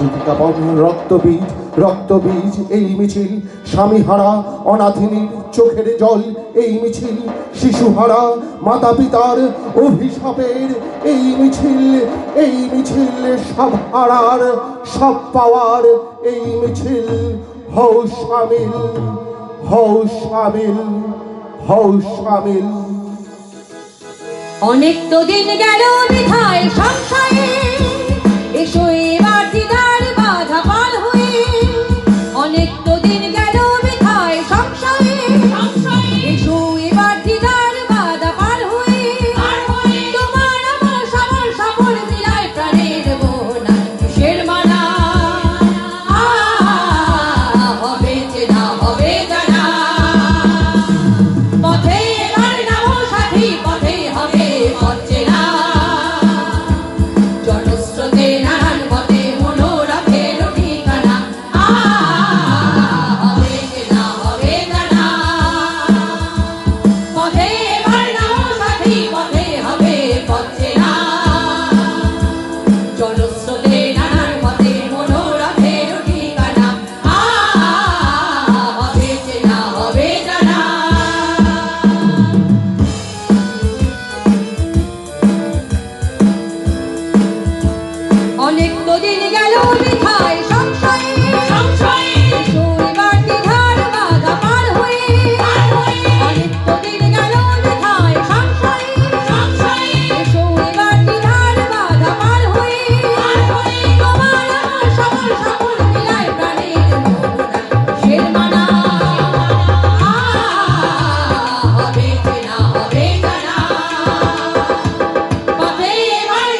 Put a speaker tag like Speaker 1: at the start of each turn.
Speaker 1: যুদ্ধাপন রক্তবীজ রক্তবীজ, এই মিছিল। স্বামীহারা, অনাথিনীর চোখের জল, এই মিছিল। শিশুহারা মাতা পিতার অভিশাপের এই মিছিল এই মিছিল। সব হারার, সব পাওয়ার এই মিছিল। হৌ সামিল হৌ সামিল হৌ সামিল
Speaker 2: অনেক তো দিন গেল বিধায় সংসারে।